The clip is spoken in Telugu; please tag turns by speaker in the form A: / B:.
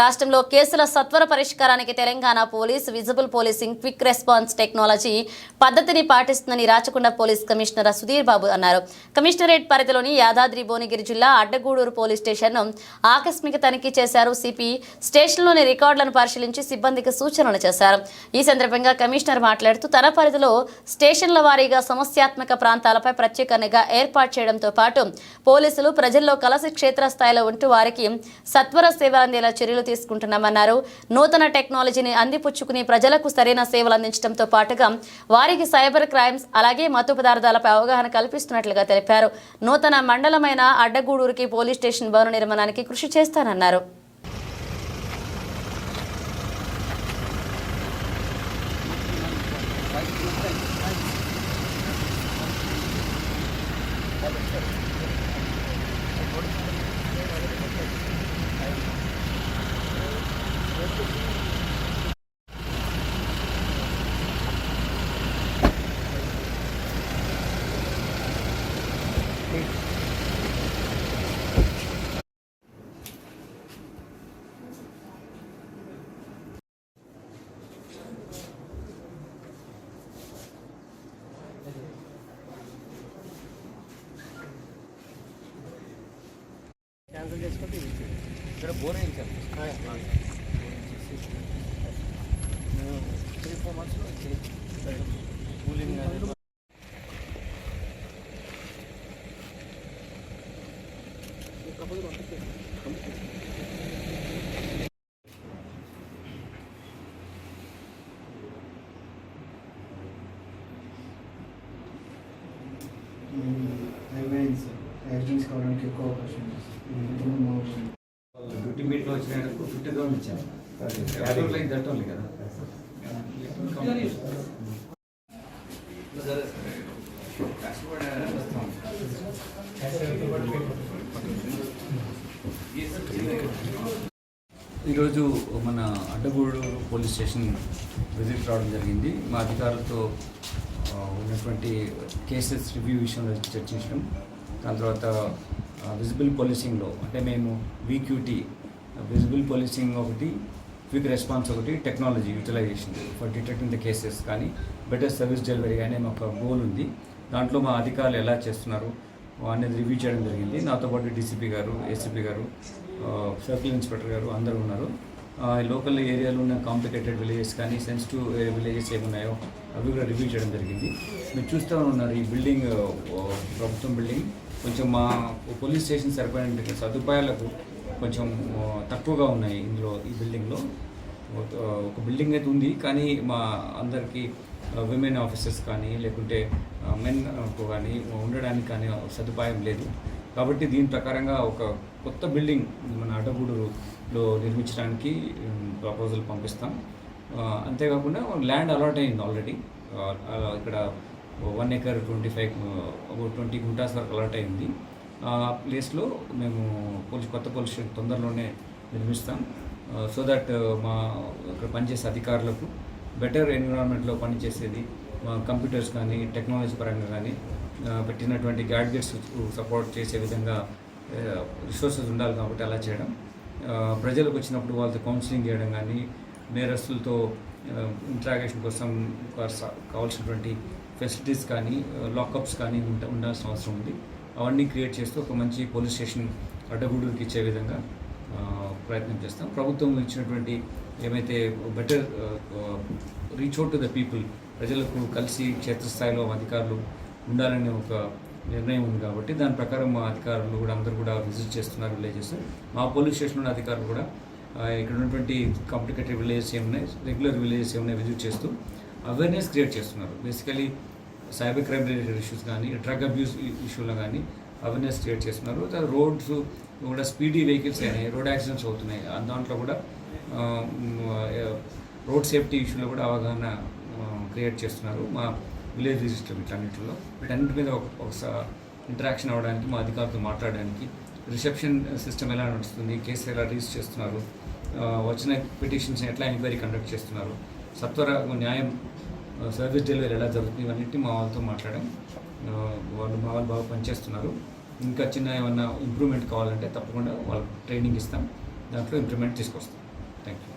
A: రాష్ట్రంలో కేసుల సత్వర పరిష్కారానికి Telangana police visible policing quick response technology పద్ధతిని పాటిస్తుందని రాచకొండ పోలీస్ కమిషనర్ సుధీర్ బాబు అన్నారు. కమిషనరేట్ పరిధిలోని యాదాద్రి భువనగిరి జిల్లా అడ్డగూడూరు పోలీస్ స్టేషన్ను ఆకస్మిక తనిఖీ చేశారు. సిపి స్టేషన్లోని రికార్డులను పరిశీలించి సిబ్బందికి సూచనలు చేశారు. ఈ సందర్భంగా కమిషనర్ మాట్లాడుతూ తన పరిధిలో స్టేషన్ల వారీగా సమస్యాత్మక ప్రాంతాలపై ప్రత్యేక నిఘా ఏర్పాటు చేయడంతో పాటు పోలీసులు ప్రజల్లో కలసి క్షేత్రస్థాయిలో ఉంటూ వారికి సత్వర సేవలు అందేలా చర్యలు తీసుకుంటున్నామన్నారు. నూతన టెక్నాలజీని అందిపుచ్చుకుని ప్రజలకు సరైన సేవలు అందించడంతో పాటుగా వారికి సైబర్ క్రైమ్స్ అలాగే మత్తు పదార్థాలపై అవగాహన కల్పిస్తున్నట్లుగా తెలిపారు. నూతన మండలమైన అడ్డగూడూరుకి పోలీస్ స్టేషన్ భవన నిర్మాణానికి కృషి చేస్తానన్నారు.
B: క్యాన్సిల్ చేసుకుంటే ఇది ఇచ్చేయండి.
C: ఇక్కడ బోర్ వేయించాం త్రీ ఫోర్ మంత్స్లో కూలింగ్
D: యాక్సిడెంట్స్ కావడానికి ఎక్కువ అవకాశం
C: ఫిఫ్టీ మీటర్ వచ్చిన ఫిఫ్టీ గ్రౌండ్ ఇచ్చాను యాభై లైక్ కదా ఈరోజు మన అడ్డగూడు పోలీస్ స్టేషన్ విజిట్ రావడం జరిగింది. మా అధికారులతో ఉన్నటువంటి కేసెస్ రివ్యూ విషయంలో చర్చించడం దాని తర్వాత విజిబుల్ పోలీసింగ్లో అంటే మేము వీక్యూటీ విజిబుల్ పోలీసింగ్ ఒకటి క్విక్ రెస్పాన్స్ ఒకటి technology utilisation for detecting the cases కానీ బెటర్ సర్వీస్ డెలివరీ అనే ఒక గోల్ ఉంది. దాంట్లో మా అధికారులు ఎలా చేస్తున్నారు అనేది రివ్యూ చేయడం జరిగింది. నాతో పాటు డీసీపీ గారు ఏసీపీ గారు సర్కిల్ ఇన్స్పెక్టర్ గారు అందరూ ఉన్నారు. లోకల్ ఏరియాలో ఉన్న కాంప్లికేటెడ్ విలేజెస్ కానీ సెన్సిటివ్ విలేజెస్ ఏమున్నాయో అవి కూడా రివ్యూ చేయడం జరిగింది. మీరు చూస్తూ ఉన్నారు ఈ బిల్డింగ్ ప్రభుత్వం బిల్డింగ్. కొంచెం మా పోలీస్ స్టేషన్ సరిపోయిన సదుపాయాలకు కొంచెం తక్కువగా ఉన్నాయి ఇందులో ఈ బిల్డింగ్లో. ఒక బిల్డింగ్ అయితే ఉంది కానీ మా అందరికీ విమెన్ ఆఫీసర్స్ కానీ లేకుంటే మెన్ కానీ ఉండడానికి కానీ సదుపాయం లేదు. కాబట్టి దీని ప్రకారంగా ఒక కొత్త బిల్డింగ్ మన అడ్డగూడులో నిర్మించడానికి ప్రపోజల్ పంపిస్తాం. అంతేకాకుండా ల్యాండ్ అలాట్ అయింది ఆల్రెడీ ఇక్కడ one acre twenty five twenty guntas వరకు అలాట్ అయింది. ఆ ప్లేస్లో మేము పోలీస్ కొత్త పోలీస్ స్టేషన్ తొందరలోనే నిర్మిస్తాం. సో దట్ మా ఇక్కడ పనిచేసే అధికారులకు బెటర్ ఎన్విరాన్మెంట్లో పనిచేసేది కంప్యూటర్స్ కానీ టెక్నాలజీ పరంగా కానీ పెట్టినటువంటి గ్యాడ్జెట్స్ సపోర్ట్ చేసే విధంగా రిసోర్సెస్ ఉండాలి కాబట్టి అలా చేయడం. ప్రజలకు వచ్చినప్పుడు వాళ్ళతో కౌన్సిలింగ్ చేయడం కానీ నేరస్తులతో ఇంట్రాగేషన్ కోసం కావాల్సినటువంటి ఫెసిలిటీస్ కానీ లాకప్స్ కానీ ఉండాల్సిన అవసరం ఉంది. అవన్నీ క్రియేట్ చేస్తూ ఒక మంచి పోలీస్ స్టేషన్ అడ్డగూడూరుకి ఇచ్చే విధంగా ప్రయత్నం చేస్తాం. ప్రభుత్వం ఇచ్చినటువంటి ఏమైతే better reach out to the people ప్రజలకు కలిసి క్షేత్రస్థాయిలో అధికారులు ఉండాలనే ఒక నిర్ణయం ఉంది కాబట్టి దాని ప్రకారం మా అధికారులు కూడా అందరూ కూడా విజిట్ చేస్తున్నారు విలేజెస్ మా పోలీస్ స్టేషన్ ఉన్న అధికారులు కూడా ఇక్కడ ఉన్నటువంటి కాంప్లికేటెడ్ విలేజెస్ ఏమున్నాయి రెగ్యులర్ విలేజెస్ ఏమున్నాయి విజిట్ చేస్తూ అవేర్నెస్ క్రియేట్ చేస్తున్నారు. Basically cyber crime related issues కానీ డ్రగ్ అబ్యూస్ ఇష్యూలో కానీ అవేర్నెస్ క్రియేట్ చేస్తున్నారు. రోడ్స్ కూడా స్పీడీ వెహికల్స్ అయినాయి రోడ్ యాక్సిడెంట్స్ అవుతున్నాయి. దాంట్లో కూడా రోడ్ సేఫ్టీ ఇష్యూలో కూడా అవగాహన క్రియేట్ చేస్తున్నారు. మా విలేజ్ రిజిస్టర్ వీటన్నిటిలో. వీటన్నిటి మీద ఒక ఒకసారి ఇంటరాక్షన్ అవ్వడానికి మా అధికారులతో మాట్లాడడానికి రిసెప్షన్ సిస్టమ్ ఎలా నడుస్తుంది కేసు ఎలా రిజిస్టర్ చేస్తున్నారు వచ్చిన పిటిషన్స్ ఎట్లా ఎంక్వైరీ కండక్ట్ చేస్తున్నారు సత్వర న్యాయం సర్వీస్ డెలివరీ ఎలా జరుగుతుంది ఇవన్నిటి మా వాళ్ళతో మాట్లాడాం. వాళ్ళు మా వాళ్ళు బాగా పనిచేస్తున్నారు. ఇంకా చిన్న ఏమన్నా ఇంప్రూవ్మెంట్ కావాలంటే తప్పకుండా వాళ్ళకి ట్రైనింగ్ ఇస్తాం. దాంట్లో ఇంప్రూవ్మెంట్ తీసుకొస్తాం. Thank you